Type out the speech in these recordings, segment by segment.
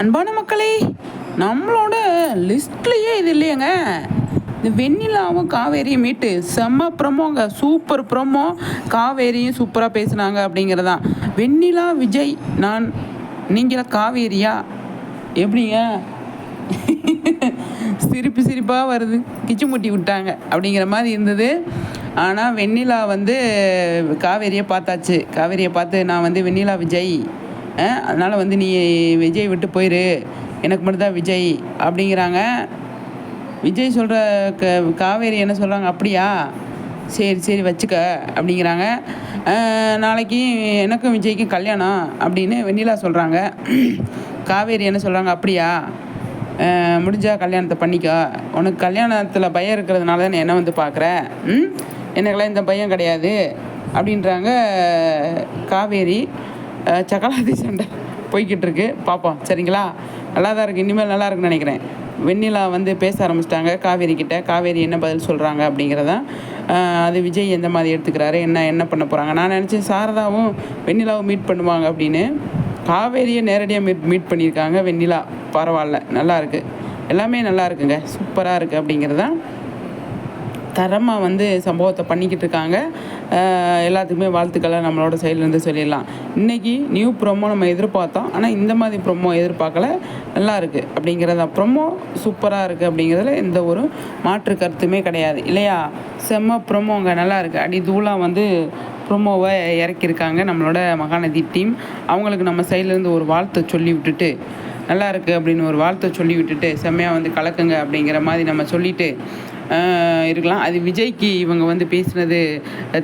அன்பான மக்களே நம்மளோட லிஸ்ட்லேயே இது இல்லையேங்க. இந்த வெண்ணிலாவும் காவேரியும் மீட்டு செம்ம ப்ரமோங்க சூப்பர் ப்ரமோ காவேரியும் சூப்பராக பேசுனாங்க அப்படிங்கிறதான் வெண்ணிலா விஜய் நான் நீங்களா காவேரியா? எப்படிங்க? சிரிப்பு சிரிப்பாக வருது. கிச்சு முட்டி விட்டாங்க அப்படிங்கிற மாதிரி இருந்தது. ஆனால் வெண்ணிலா வந்து காவேரியை பார்த்தாச்சு. காவேரியை பார்த்து நான் வந்து வெண்ணிலா விஜய் அதனால் வந்து நீ விஜய் விட்டு போயிரு. எனக்கு மட்டும்தான் விஜய் அப்படிங்கிறாங்க. விஜய் சொல்கிற க காவேரி என்ன சொல்கிறாங்க அப்படியா? சரி சரி வச்சுக்க அப்படிங்கிறாங்க. நாளைக்கு எனக்கும் விஜய்க்கும் கல்யாணம் அப்படின்னு வெண்ணிலா சொல்கிறாங்க காவேரி என்ன சொல்கிறாங்க அப்படியா? முடிஞ்சால் கல்யாணத்தை பண்ணிக்கோ. உனக்கு கல்யாணத்தில் பயம் இருக்கிறதுனால தான் என்ன வந்து பார்க்குற எனக்கெல்லாம் இந்த பயம் கிடையாது அப்படின்றாங்க காவேரி. சக்கலாத்தி சண்டை போய்கிட்டு இருக்கு பார்ப்போம் சரிங்களா? நல்லா தான் இருக்குது இனிமேல் நல்லா இருக்குன்னு நினைக்கிறேன். வெண்ணிலா வந்து பேச ஆரம்பிச்சிட்டாங்க. காவேரி கிட்ட. காவேரி என்ன பதில் சொல்கிறாங்க அப்படிங்கிறதான் அது விஜய் எந்த மாதிரி எடுத்துக்கிறாரு? என்ன என்ன பண்ண போகிறாங்க நான் நினச்சேன் சாரதாவும் வெண்ணிலாவும் மீட் பண்ணுவாங்க அப்படின்னு. காவேரியை நேரடியாக மீட் மீட் பண்ணியிருக்காங்க வெண்ணிலா. பரவாயில்ல. நல்லா இருக்கு. எல்லாமே நல்லா இருக்குங்க. சூப்பராக இருக்குது அப்படிங்கிறது தான் தரமாக வந்து சம்பவத்தை பண்ணிக்கிட்டு இருக்காங்க. எல்லாத்துக்குமே வாழ்த்துக்களை நம்மளோட சைட்லேருந்து சொல்லிடலாம். இன்றைக்கி நியூ ப்ரோமோ நம்ம எதிர்பார்த்தோம். ஆனால் இந்த மாதிரி ப்ரொமோ எதிர்பார்க்கல. நல்லா இருக்குது அப்படிங்கிறத ப்ரொமோ சூப்பராக இருக்குது அப்படிங்கிறதுல எந்த ஒரு மாற்று கருத்துமே கிடையாது. இல்லையா? செம்ம ப்ரோமோங்க நல்லா இருக்குது அடி தூளாக வந்து ப்ரோமோவை இறக்கியிருக்காங்க நம்மளோட மகாநதி டீம். அவங்களுக்கு நம்ம சைட்லேருந்து ஒரு வாழ்த்தை சொல்லி விட்டுட்டு நல்லா இருக்குது அப்படின்னு ஒரு வார்த்தை சொல்லி விட்டுட்டு செம்மையாக வந்து கலக்குங்க அப்படிங்கிற மாதிரி நம்ம சொல்லிட்டு இருக்கலாம். அது விஜய்க்கு இவங்க வந்து பேசுனது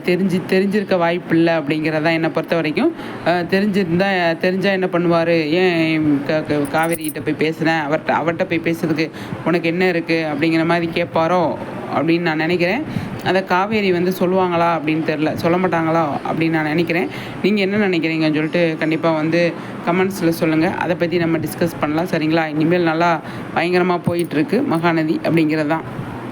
தெரிஞ்சு தெரிஞ்சிருக்க வாய்ப்பு இல்லை அப்படிங்கிறதான் என்னை பொறுத்த வரைக்கும். தெரிஞ்சிருந்தா தெரிஞ்சால் என்ன பண்ணுவார்? ஏன் க காவேரி கிட்ட போய் பேசுனேன்? அவர்கிட்ட அவர்கிட்ட போய் பேசுறதுக்கு உனக்கு என்ன இருக்குது அப்படிங்கிற மாதிரி கேட்பாரோ அப்படின்னு நான் நினைக்கிறேன். அதை காவேரி வந்து சொல்லுவாங்களா அப்படின்னு தெரில சொல்ல மாட்டாங்களா அப்படின்னு நான் நினைக்கிறேன். நீங்கள் என்ன நினைக்கிறீங்கன்னு சொல்லிட்டு கண்டிப்பாக வந்து கமெண்ட்ஸில் சொல்லுங்கள் அதை பற்றி நம்ம டிஸ்கஸ் பண்ணலாம். சரிங்களா? இனிமேல் நல்லா பயங்கரமாக போயிட்டுருக்கு மகாநதி அப்படிங்கிறது தான்.